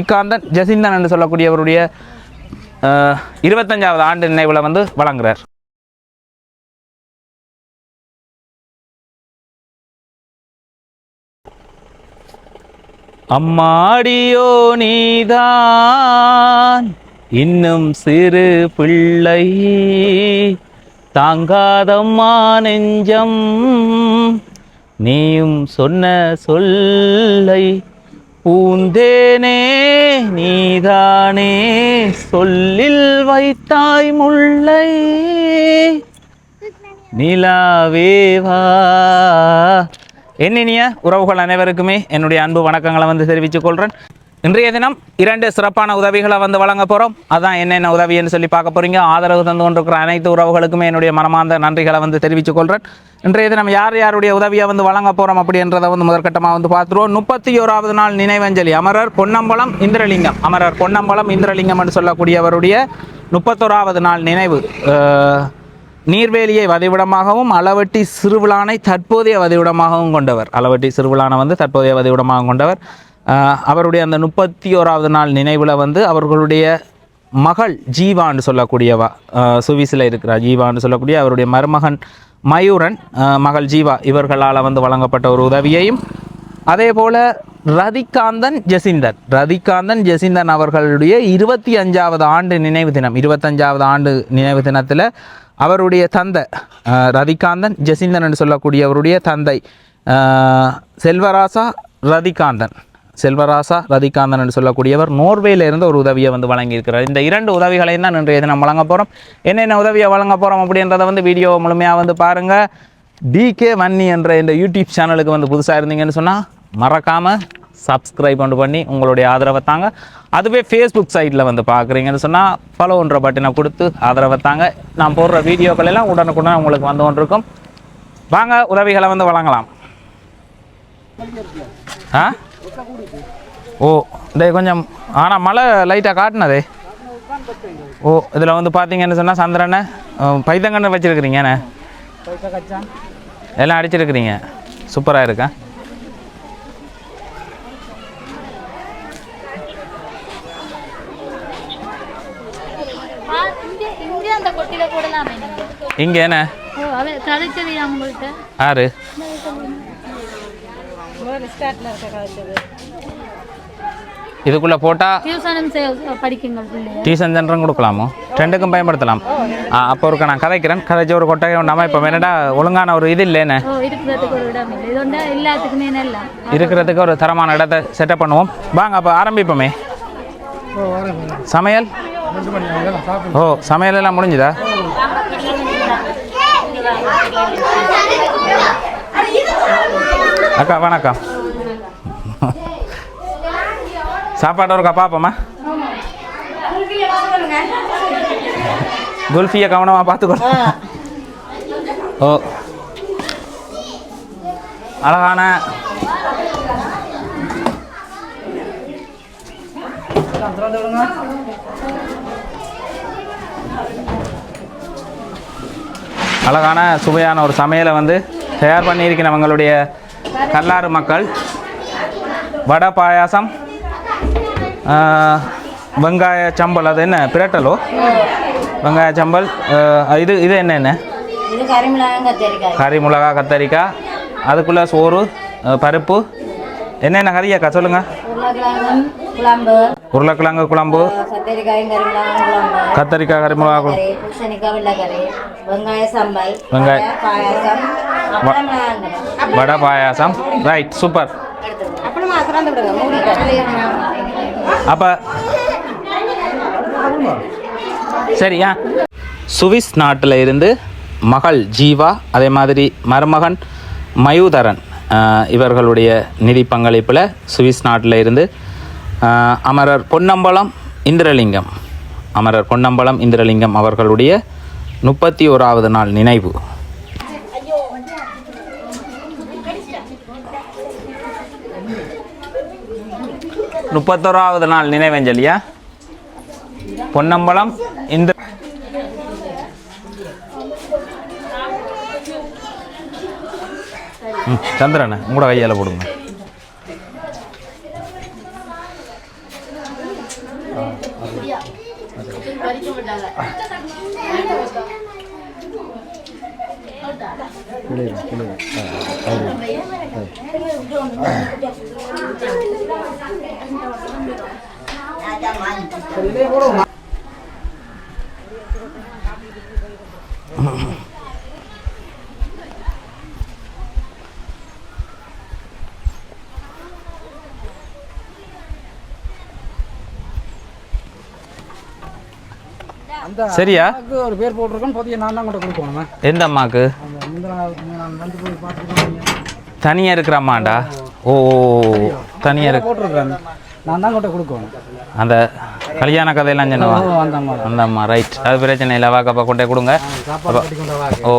ஸ்ரீகாந்தன் ஜசிந்தன் என்று சொல்லக்கூடியவருடைய இருபத்தஞ்சாவது ஆண்டு நினைவில் வந்து வழங்குறார். அம்மாடியோ நீதான் இன்னும் சிறு பிள்ளை. தாங்காதம்மா நெஞ்சம் நீயும் சொன்ன சொல்லை பூந்தேனே நீதானே சொல்லில் வைத்தாய் முல்லை. நிலாவேவா என்னினிய உறவுகள் அனைவருக்குமே என்னுடைய அன்பு வணக்கங்களை வந்து தெரிவித்துக் கொள்கிறேன் இன்றைய தினம் இரண்டு சிறப்பான உதவிகளை வந்து வழங்க போகிறோம் அதான் என்னென்ன உதவின்னு சொல்லி பார்க்க போகிறீங்க ஆதரவு தந்து கொண்டிருக்கிற அனைத்து உறவுகளுக்குமே என்னுடைய மனமார்ந்த நன்றிகளை வந்து தெரிவித்துக் கொள்கிறேன் இன்றைய தினம் யார் யாருடைய உதவியை வந்து வழங்க போகிறோம் அப்படின்றத வந்து முதற்கட்டமாக வந்து பார்த்துருவோம். முப்பத்தி ஓராவது நாள் நினைவஞ்சலி. அமரர் பொன்னம்பலம் இந்திரலிங்கம். அமரர் பொன்னம்பலம் இந்திரலிங்கம் என்று சொல்லக்கூடியவருடைய முப்பத்தோராவது நாள் நினைவு. நீர்வேலியை வதிவிடமாகவும் அளவட்டி சிறுவிழானை தற்போதைய வதிவிடமாகவும் கொண்டவர். அளவட்டி சிறுவிழானை வந்து தற்போதைய வதிவிடமாகவும் கொண்டவர். அவருடைய அந்த முப்பத்தி ஓராவது நாள் நினைவில் வந்து அவர்களுடைய மகள் ஜீவான்னு சொல்லக்கூடியவா சுவிஸில் இருக்கிறார் ஜீவான்னு சொல்லக்கூடிய அவருடைய மருமகன் மயூரன் மகள் ஜீவா இவர்களால் வந்து வழங்கப்பட்ட ஒரு உதவியையும் அதே போல் ரதிகாந்தன் ஜெசிந்தன். ரதிகாந்தன் ஜெசிந்தன் அவர்களுடைய இருபத்தி அஞ்சாவது ஆண்டு நினைவு தினம் இருபத்தஞ்சாவது ஆண்டு நினைவு தினத்தில் அவருடைய தந்தை ரதிகாந்தன் ஜெசிந்தன் என்று சொல்லக்கூடியவருடைய தந்தை செல்வராசா ரதிகாந்தன். செல்வராசா ரதிகாந்தன் என்று சொல்லக்கூடியவர் நோர்வேல இருந்து ஒரு உதவியை வந்து வழங்கியிருக்கிறார். இந்த இரண்டு உதவிகளை தான் இன்றைய தினம் வழங்க போகிறோம் என்னென்ன உதவியை வழங்க போகிறோம் அப்படின்றத வந்து வீடியோ முழுமையாக வந்து பாருங்கள் டிகே வன்னி என்ற இந்த யூடியூப் சேனலுக்கு வந்து புதுசாக இருந்தீங்கன்னு சொன்னால் மறக்காமல் சப்ஸ்கிரைப் ஒன்று பண்ணி உங்களுடைய ஆதரவை தாங்க. அதுவே ஃபேஸ்புக் சைட்டில் வந்து பார்க்குறீங்கன்னு சொன்னால் ஃபாலோன்ற பட்டனை கொடுத்து ஆதரவை தாங்க. நான் போடுற வீடியோக்கள் எல்லாம் உடனுக்குடன் உங்களுக்கு வந்து கொண்டிருக்கும். வாங்க உதவிகளை வந்து வழங்கலாம். ஆ? ஓ இந்த கொஞ்சம் ஆனால் மழை லைட்டாக காட்டினதே. ஓ இதில் வந்து பார்த்தீங்கன்னு சொன்னால் சந்திரனை பைத்தங்கன்னு வச்சுருக்கிறீங்கண்ணே எல்லாம் அடிச்சிருக்கிறீங்க. சூப்பராக இருக்கா? இங்க என்ன? ஓ இதுக்குள்ளே போட்டால் டியூசனும் டியூஷன் சென்டரும் கொடுக்கலாமோ? ரெண்டுக்கும் பயன்படுத்தலாம். ஆ அப்போ இருக்க நான் கதைக்கிறேன். கதைச்ச ஒரு கொட்டகை உண்டாமல் இப்போ என்னடா ஒழுங்கான ஒரு இது இல்லைண்ணே ஓ இருக்கிறதுக்கு ஒரு இடம் இல்லை. இது ஒன்று எல்லாத்துக்குமே நல்லா இருக்கிறதுக்கு ஒரு தரமான இடத்த செட்டப் பண்ணுவோம். வாங்க அப்போ ஆரம்பிப்போமே. சமையல்? ஓ சமையல் எல்லாம் முடிஞ்சுதா? அக்கா வணக்கம். சாப்பாடு ஒருக்கா பார்ப்போமா? குல்ஃபியை கவனமாக பார்த்துக்கோ ஓ. அழகான அழகான சுவையான ஒரு சமையலை வந்து தயார் பண்ணியிருக்கிறவங்களுடைய கல்லாறு மக்கள் வடை பாயாசம் வெங்காய சம்பல் அது என்ன பிரட்டலோ? வெங்காய சம்பல் இது இது என்ன என்ன? கறி மிளகா கத்தரிக்காய். அதுக்குள்ளே சோறு பருப்பு. என்னென்ன கறியாக்கா சொல்லுங்கள் குழம்பு. உருளைக்கிழங்கு குழம்பு. கத்தரிக்காய் கறி மிளகா குழம்பு. பூசணிக்காய் வெங்காய சம்பல். வெங்காய- பாயாசம். வடை பாயாசம். ரைட் சூப்பர் அப்போ சரியா சுவிஸ் நாட்டில் இருந்து மகள் ஜீவா அதே மாதிரி மருமகன் மயூதரன் இவர்களுடைய நிதி பங்களிப்பில் சுவிஸ் நாட்டில் இருந்து அமரர் பொன்னம்பலம் இந்திரலிங்கம். அமரர் பொன்னம்பலம் இந்திரலிங்கம் அவர்களுடைய முப்பத்தி ஓராவது நாள் நினைவு. முப்பத்தோராவது நாள் நினைவஞ்சலியா பொன்னம்பலம் இந்த ம், உங்களோட கையால் போடுங்க. சரியா? அம்மாவுக்கு ஒரு பேர் போட்டிருக்கோம். புதிய நான் தான் கூட கொடுக்கணுமா. எந்த அம்மாக்கு? தனியாக இருக்கிற அம்மாண்டா? ஓ தனியாக இருக்கு போட்டிருக்கேன் நான் தான் கூட கொடுக்கணும். அந்த கல்யாண கதையெல்லாம் சொன்னவா? ஓ, அந்த அம்மா தான். அந்த அம்மா ரைட் அது பிரச்சனை இல்லை. வாக்கப்பா கொண்டே கொடுங்க. வா ஓ.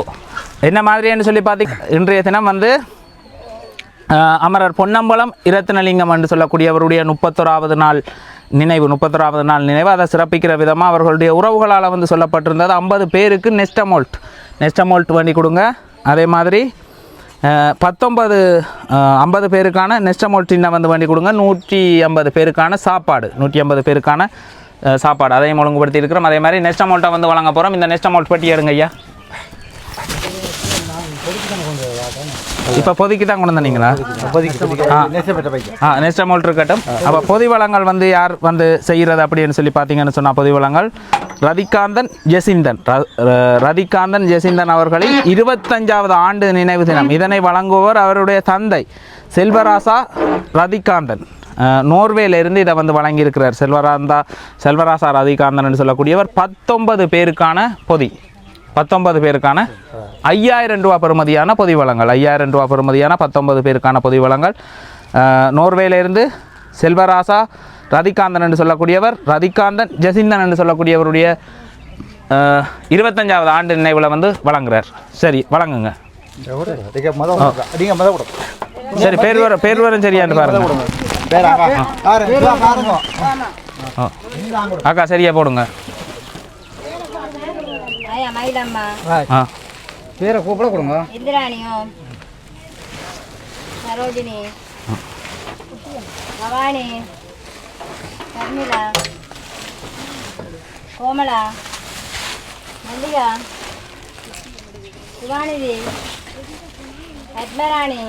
என்ன மாதிரின்னு சொல்லி பார்த்தீங்க இன்றைய தினம் வந்து அமரர் பொன்னம்பலம் இரத்தினலிங்கம் என்று சொல்லக்கூடியவருடைய முப்பத்தோராவது நாள் நினைவு. முப்பத்தோராவது நாள் நினைவு. அதை சிறப்பிக்கிற விதமாக அவர்களுடைய உறவுகளால் வந்து சொல்லப்பட்டிருந்தது. ஐம்பது பேருக்கு நெஸ்டமோல்ட். நெஸ்டமோல்ட் வண்டி கொடுங்க. அதே மாதிரி பத்தொன்பது ஐம்பது பேருக்கான நெஸ்டமோல்ட் டின்னை வந்து வண்டி கொடுங்க. நூற்றி ஐம்பது பேருக்கான சாப்பாடு. நூற்றி ஐம்பது பேருக்கான சாப்பாடு. அதையும் ஒழுங்குபடுத்தி இருக்கிறோம் அதே மாதிரி நெஸ்டமோல்ட்டை வந்து வழங்க போகிறோம் இந்த நெஸ்டமோல்ட் பட்டி எடுங்க ஐயா. இப்போ பொதிக்கு தான் கொண்டு வந்தீங்களா ஆ. நெக்ஸ்ட் அமௌண்ட் இருக்கட்டும். அப்போ பொதி வளங்கள் வந்து யார் வந்து செய்கிறது அப்படின்னு சொல்லி பார்த்தீங்கன்னு சொன்னால் பொதி வளங்கள் ரதிகாந்தன் ஜெசிந்தன் ரதிகாந்தன் ஜெசிந்தன் அவர்களின் இருபத்தஞ்சாவது ஆண்டு நினைவு தினம். இதனை வழங்குபவர் அவருடைய தந்தை செல்வராசா ரதிகாந்தன் நோர்வேலிருந்து இதை வந்து வழங்கியிருக்கிறார். செல்வராந்தா செல்வராசா ரதிகாந்தன் சொல்லக்கூடியவர். பத்தொன்பது பேருக்கான பொதி. பத்தொன்பது பேருக்கான ஐயாயிரம் ரூபா பெறுமதியான பொதி வளங்கள். ஐயாயிரம் ரூபா பெறுமதியான பத்தொன்பது பேருக்கான பொதி வளங்கள். அஹ், நோர்வேலிருந்து செல்வராசா ரதிகாந்தன் என்று சொல்லக்கூடியவர் ரதிகாந்தன் ஜெசிந்தன் என்று சொல்லக்கூடியவருடைய இருபத்தஞ்சாவது ஆண்டு நினைவில் வந்து வழங்குறார். சரி வழங்குங்க. சரி பேர் வர பேர் வரும் சரியான்னு பாருங்க. அக்கா சரியா போடுங்க. ஆயா மயிலம்மா. பேரை கூப்பிட கொடுங்க. இந்திராணியும் சரோஜினி. பவானி. கர்மிளா கோமலா. மல்லிகா. சிவானிதி பத்மராணி.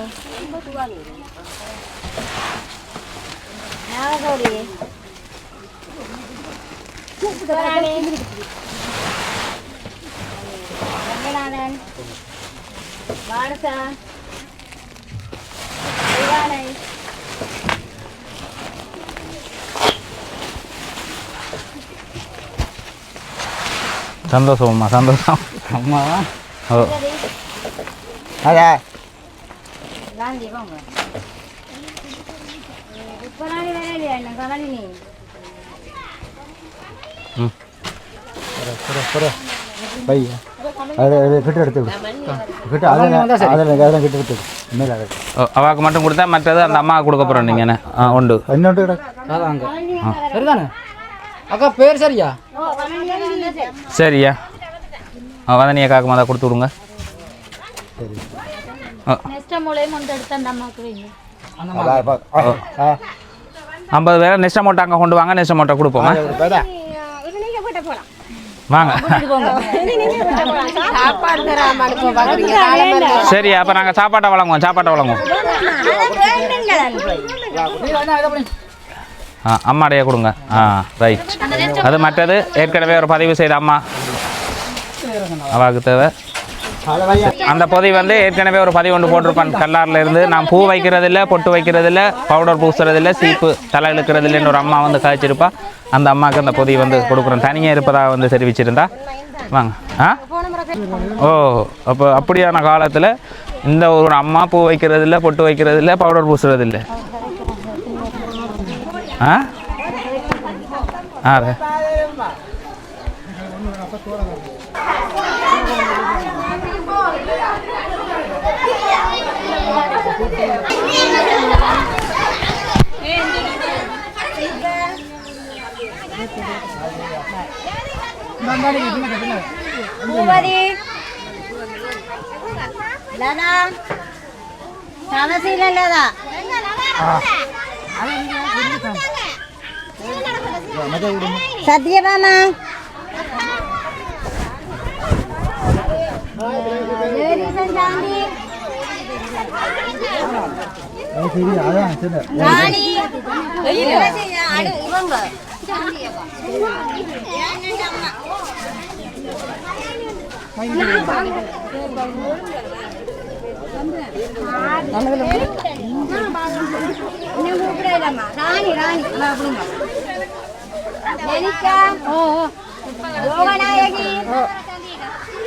நாககௌரி சுப்பராணி. ரங்கநாதன் மானசா சிவானை சந்தோஷம்மா சந்தோஷம் அம்மா ஓ காந்தி போங்க சுப்பராணி வேற இல்லையா என்ன கமலினி ம் ஓ, அவாக்கு மட்டும் கொடுத்தா மற்றது அந்த அம்மாவுக்கு கொடுக்க போகிறோம் நீங்கள் என்ன? ஆ உண்டு. அதாங்க சரிதானே? அக்கா பேர் சரியா? சரியா. வதனி அக்காக்கு மொதல் கொடுத்து விடுங்க. ஐம்பது பேரை நெஸ்ட் அமௌண்ட் அங்கே கொண்டு வாங்க நெஸ்ட் அமௌண்ட்டை கொடுப்போம்? வாங்க. சரி அப்போ நாங்கள் சாப்பாட்டை வழங்குவோம் சாப்பாட்டை வழங்குவோம். ஆ அம்மாடைய கொடுங்க. ஆ ரைட் அது மற்றது ஏற்கனவே ஒரு பதிவு செய்த அம்மா. அவாக்கு தேவை. அந்த பொதி வந்து ஏற்கனவே ஒரு பதிவு ஒன்று போட்டிருப்பான். கல்லாரில் இருந்து நான் பூ வைக்கிறது இல்லை பொட்டு வைக்கிறது இல்லை பவுடர் பூசுறது இல்லை சீப்பு தலை இழுக்கிறது இல்லைன்னு ஒரு அம்மா வந்து காய்ச்சிருப்பா. அந்த அம்மாவுக்கு அந்த பொதி வந்து கொடுக்குறோம். தனியாக இருப்பதாக வந்து தெரிவிச்சிருந்தா. வாங்க. ஆ? ஓ அப்போ அப்படியான காலத்தில் இந்த ஒரு அம்மா பூ வைக்கிறது இல்லை பொட்டு வைக்கிறது இல்லை பவுடர் பூசுறது இல்லை ஆ பூபதி லதா சமசீல லதா சத்யபாமா கூப்பிடலாமா ராணி ராணி வா, கொடுங்க. Lalitha Yoganayaki Yoganayaki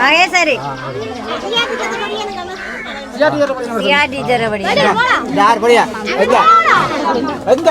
Maheswari. சியா டீச்சர் படி யார் படியா? எங்க? எங்க?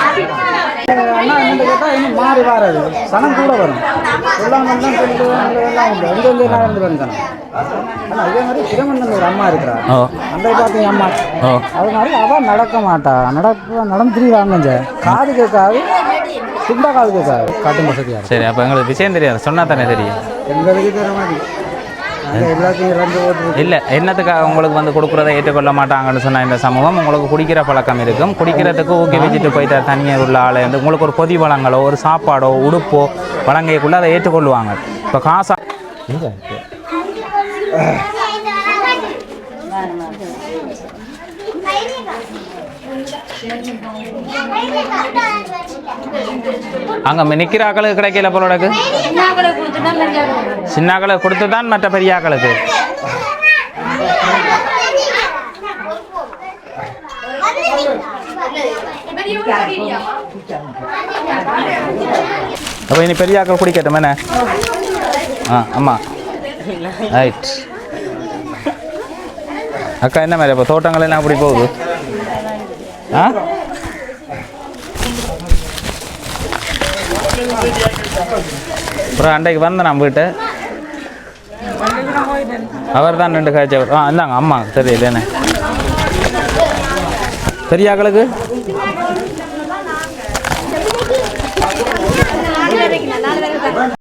அண்ணா என்ன கேட்டால் இன்னும் மாறி வராது. சனம் கூட வரும். எல்லாம் தான் சொல்லிட்டு எல்லாம் உண்டு. எங்கே எங்கே நடந்து வந்து ஆனால் இதே மாதிரி திருமணம் ஒரு அம்மா இருக்கிறா அந்த அம்மா. அது மாதிரி அவள் நடக்க மாட்டா. நடக்க நடந்து திரிவாங்க காது கேட்காது. சுண்டா காது கேட்காது. காட்டும் வசதியாக சரி அப்போ எங்களுக்கு விஷயம் தெரியாது. சொன்னா தானே தெரியும். எங்களுக்கு தர இல்லை என்னத்துக்காக உங்களுக்கு வந்து கொடுக்குறதை ஏற்றுக்கொள்ள மாட்டாங்கன்னு சொன்ன இந்த சமூகம் உங்களுக்கு குடிக்கிற பழக்கம் இருக்கும். குடிக்கிறதுக்கு ஊக்குவிச்சுட்டு போயிட்டு தனியாக உள்ள ஆளை வந்து உங்களுக்கு ஒரு பொதி வளங்களோ ஒரு சாப்பாடோ உடுப்போ வழங்கைக்குள்ளே அதை ஏற்றுக்கொள்வாங்க. இப்போ காசா? அங்கே நிற்கிற ஆக்களுக்கு கிடைக்கல போலோடக்கு சின்ன ஆக்களுக்கு கொடுத்து தான் மற்ற பெரிய ஆக்களுக்கு. அப்போ இனி பெரிய ஆக்கள் குடிக்கட்டும் என்ன? ஆ ஆமாம் ரைட் அக்கா என்ன மாதிரி இப்போ தோட்டங்கள் எல்லாம் அப்படி போகுது? அப்புறம் அண்டைக்கு வந்தேன் நம்ம வீட்டு. அவர் தான் ரெண்டு காய்ச்சவர் ஆ இந்தாங்க அம்மா சரி இல்லைண்ணே சரியாக்களுக்கு